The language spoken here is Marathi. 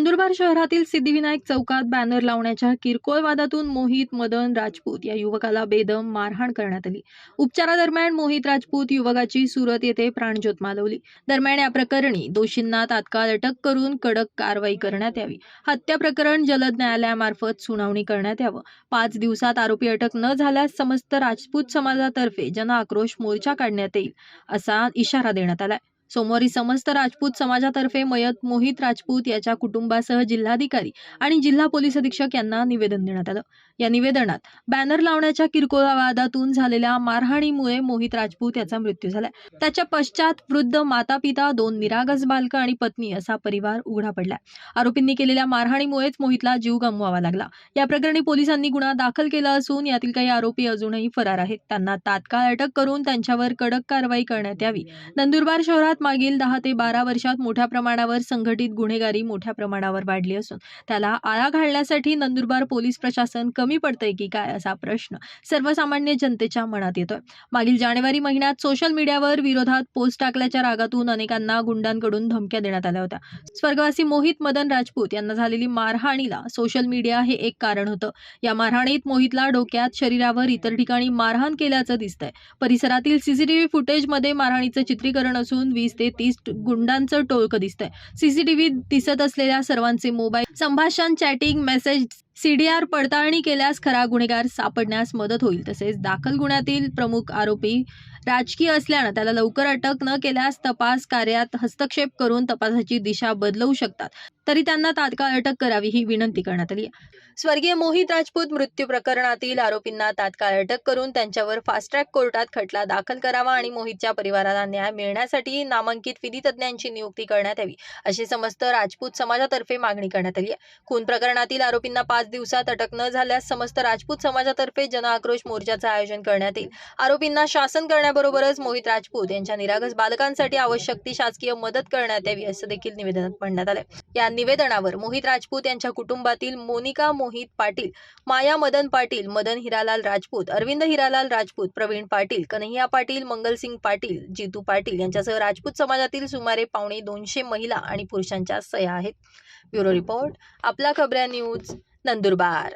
नंदुरबार शहरातील सिद्धिविनायक चौकात बॅनर लावण्याच्या किरकोळ वादातून मोहित मदन राजपूत या युवकाला बेदम मारहाण करण्यात आली. उपचारादरम्यान मोहित राजपूत युवकाची सुरत येथे प्राणज्योत मालवली. दरम्यान या प्रकरणी दोषींना तात्काळ अटक करून कडक कारवाई करण्यात यावी. हत्या प्रकरण जलद न्यायालयामार्फत सुनावणी करण्यात यावं. पाच दिवसात आरोपी अटक न झाल्यास समस्त राजपूत समाजातर्फे जनआक्रोश मोर्चा काढण्यात येईल असा इशारा देण्यात आलाय. सोमवारी समस्त राजपूत समाजातर्फे मयत मोहित राजपूत याच्या कुटुंबासह जिल्हाधिकारी आणि जिल्हा पोलीस अधीक्षक यांना निवेदन देण्यात आलं. या निवेदनात बॅनर लावण्याच्या किरकोळ वादातून झालेल्या मारहाणीमुळे मोहित राजपूत याचा मृत्यू झाला त्याच्या पश्चात वृद्ध माता पिता दोन निरागस बालकं आणि पत्नी असा परिवार उघडा पडला आरोपींनी केलेल्या मारहाणीमुळेच मोहितला जीव गमवावा लागला. या प्रकरणी पोलिसांनी गुन्हा दाखल केला असून यातील काही आरोपी अजूनही फरार आहेत. त्यांना तात्काळ अटक करून त्यांच्यावर कडक कारवाई करण्यात यावी. नंदुरबार शहरात मागील दहा ते बारा वर्षात मोठ्या प्रमाणावर संघटित गुन्हेगारी मोठ्या प्रमाणावर वाढली असून त्याला आळा घालण्यासाठी नंदुरबार पोलीस प्रशासन कमी पडतंय की काय असा प्रश्न सर्वसामान्य जनतेच्या मनात येतोय. मागील जानेवारी महिन्यात सोशल मीडियावर विरोधात पोस्ट टाकल्याच्या रागातून अनेकांना गुंडांकडून धमक्या देण्यात आल्या होत्या. स्वर्गवासी मोहित मदन राजपूत यांना झालेली मारहाणीला सोशल मीडिया हे एक कारण होतं. या मारहाणीत मोहितला डोक्यात शरीरावर इतर ठिकाणी मारहाण केल्याचं दिसतंय. परिसरातील सीसीटीव्ही फुटेजमध्ये मारहाणीचं चित्रीकरण असून वीस दिसते तीस गुंडांचं टोळकं दिसतंय. सीसीटीव्ही दिसत असलेल्या सर्वांचे मोबाईल संभाषण चॅटिंग मेसेज सीडीआर पडताळणी केल्यास खरा गुन्हेगार सापडण्यास मदत होईल. तसेच दाखल गुन्ह्यातील प्रमुख आरोपी राजकीय असल्यानं त्याला लवकर अटक न केल्यास तपास कार्यात हस्तक्षेप करून तपासाची दिशा बदलवू शकतात. तरी त्यांना तात्काळ अटक करावी ही विनंती करण्यात आली आहे. स्वर्गीय मोहित राजपूत मृत्यू प्रकरणातील आरोपींना तात्काळ अटक करून त्यांच्यावर फास्ट ट्रॅक कोर्टात खटला दाखल करावा आणि मोहितच्या परिवाराला न्याय मिळण्यासाठी नामांकित विधी नियुक्ती करण्यात यावी अशी समस्त राजपूत समाजातर्फे मागणी करण्यात आली आहे. खून प्रकरणातील आरोपींना पाच दिवसात अटक न झाल्यास समस्त राजपूत समाजातर्फे जनआक्रोश मोर्चाचं आयोजन करण्यात येईल. आरोपींना शासन करण्या करण्याबरोबरच मोहित राजपूत यांच्या निरागस बालकांसाठी आवश्यक ती शासकीय मदत करण्यात यावी असं देखील निवेदनात म्हणण्यात आलं या निवेदनावर मोहित राजपूत यांच्या कुटुंबातील मोनिका मोहित पाटील माया मदन पाटील मदन हिरालाल राजपूत अरविंद हिरालाल राजपूत प्रवीण पाटील कन्हैया पाटील मंगलसिंग पाटील जितू पाटील यांच्यासह राजपूत समाजातील सुमारे पावणे दोनशे महिला आणि पुरुषांच्या सह्या आहेत. ब्युरो रिपोर्ट आपला खबऱ्या न्यूज नंदुरबार.